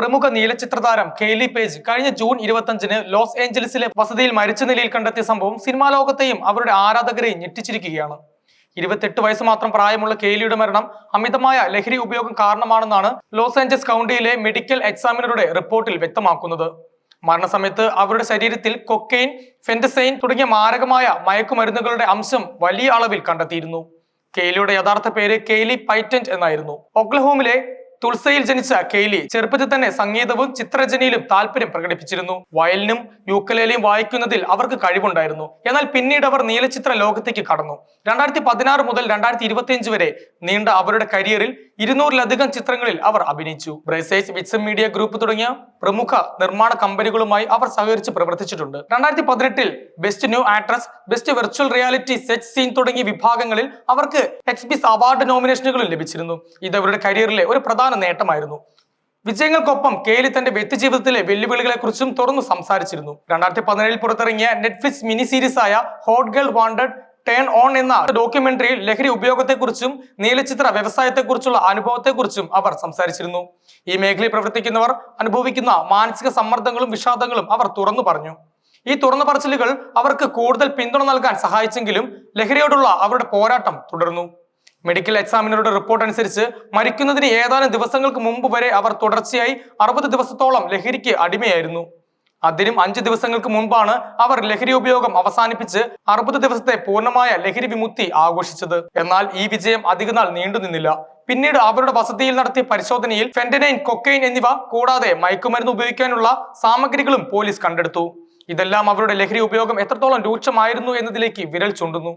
പ്രമുഖ നീലചിത്രതാരം Kylie Page കഴിഞ്ഞ ജൂൺ ഇരുപത്തഞ്ചിന് ലോസ് ഏഞ്ചലസിലെ വസതിയിൽ മരിച്ച നിലയിൽ കണ്ടെത്തിയ സംഭവം സിനിമാ ലോകത്തെയും അവരുടെ ആരാധകരെയും ഞെട്ടിച്ചിരിക്കുകയാണ്. ഇരുപത്തെട്ട് വയസ്സ് മാത്രം പ്രായമുള്ള കെയ്ലിയുടെ മരണം അമിതമായ ലഹരി ഉപയോഗം കാരണമാണെന്നാണ് ലോസ് ഏഞ്ചൽസ് കൗണ്ടിയിലെ മെഡിക്കൽ എക്സാമിനറുടെ റിപ്പോർട്ടിൽ വ്യക്തമാക്കുന്നത്. മരണസമയത്ത് അവരുടെ ശരീരത്തിൽ കൊക്കെയിൻ ഫെന്റസൈൻ തുടങ്ങിയ മാരകമായ മയക്കുമരുന്നുകളുടെ അംശം വലിയ അളവിൽ കണ്ടെത്തിയിരുന്നു. കെയ്ലിയുടെ യഥാർത്ഥ പേര് കെയ്ലി പൈറ്റന്റ് എന്നായിരുന്നു. ഒക്ലഹോമിലെ തുൾസയിൽ ജനിച്ച കെയ്ലി ചെറുപ്പത്തിൽ തന്നെ സംഗീതവും ചിത്രരചനയിലും താല്പര്യം പ്രകടിപ്പിച്ചിരുന്നു. വയലിനും യൂക്കലേലയും വായിക്കുന്നതിൽ അവർക്ക് കഴിവുണ്ടായിരുന്നു. എന്നാൽ പിന്നീട് അവർ നീലചിത്ര ലോകത്തേക്ക് കടന്നു. രണ്ടായിരത്തി പതിനാറ് മുതൽ രണ്ടായിരത്തി ഇരുപത്തിയഞ്ച് വരെ നീണ്ട അവരുടെ കരിയറിൽ ഇരുന്നൂറിലധികം ചിത്രങ്ങളിൽ അവർ അഭിനയിച്ചു. ബ്രസേജ് വിറ്റ്സം മീഡിയ ഗ്രൂപ്പ് തുടങ്ങിയ പ്രമുഖ നിർമ്മാണ കമ്പനികളുമായി അവർ സഹകരിച്ച് പ്രവർത്തിച്ചിട്ടുണ്ട്. രണ്ടായിരത്തി പതിനെട്ടിൽ best new actress best virtual reality set scene തുടങ്ങിയ വിഭാഗങ്ങളിൽ അവർക്ക് എക്സ്ബിസ് അവാർഡ് നോമിനേഷനുകളും ലഭിച്ചിരുന്നു. ഇത് അവരുടെ കരിയറിലെ ഒരു പ്രധാന നേട്ടമായിരുന്നു. വിജയങ്ങൾക്കൊപ്പം കേലി തന്റെ വ്യക്തിജീവിതത്തിലെ വെല്ലുവിളികളെ കുറിച്ചും തുറന്നു സംസാരിച്ചിരുന്നു. രണ്ടായിരത്തി പതിനേഴിൽ പുറത്തിറങ്ങിയ നെറ്റ്ഫ്ലിക്സ് മിനി സീരീസ് ആയ hot girl wanted turn on എന്ന ഡോക്യുമെന്ററിയിൽ ലഹരി ഉപയോഗത്തെക്കുറിച്ചും നീലചിത്ര വ്യവസായത്തെക്കുറിച്ചുള്ള അനുഭവത്തെക്കുറിച്ചും അവർ സംസാരിച്ചിരുന്നു. ഈ മേഖലയിൽ പ്രവർത്തിക്കുന്നവർ അനുഭവിക്കുന്ന മാനസിക സമ്മർദ്ദങ്ങളും വിഷാദങ്ങളും അവർ തുറന്നു പറഞ്ഞു. ഈ തുറന്നു പറച്ചിലുകൾ അവർക്ക് കൂടുതൽ പിന്തുണ നൽകാൻ സഹായിച്ചെങ്കിലും ലഹരിയോടുള്ള അവരുടെ പോരാട്ടം തുടർന്നു. മെഡിക്കൽ എക്സാമിനറുടെ റിപ്പോർട്ട് അനുസരിച്ച് മരിക്കുന്നതിന് ഏതാനും ദിവസങ്ങൾക്ക് മുമ്പ് വരെ അവർ തുടർച്ചയായി അറുപത് ദിവസത്തോളം ലഹരിക്ക് അടിമയായിരുന്നു. അതിനും അഞ്ച് ദിവസങ്ങൾക്ക് മുമ്പാണ് അവർ ലഹരി ഉപയോഗം അവസാനിപ്പിച്ച് അറുപത് ദിവസത്തെ പൂർണമായ ലഹരി വിമുക്തി ആഘോഷിച്ചത്. എന്നാൽ ഈ വിജയം അധികനാൾ നീണ്ടുനിന്നില്ല പിന്നീട് അവരുടെ വസതിയിൽ നടത്തിയ പരിശോധനയിൽ ഫെന്റനൈൻ കൊക്കൈൻ എന്നിവ കൂടാതെ മയക്കുമരുന്ന് ഉപയോഗിക്കാനുള്ള സാമഗ്രികളും പോലീസ് കണ്ടെടുത്തു. ഇതെല്ലാം അവരുടെ ലഹരി ഉപയോഗം എത്രത്തോളം രൂക്ഷമായിരുന്നു എന്നതിലേക്ക് വിരൽ ചൂണ്ടുന്നു.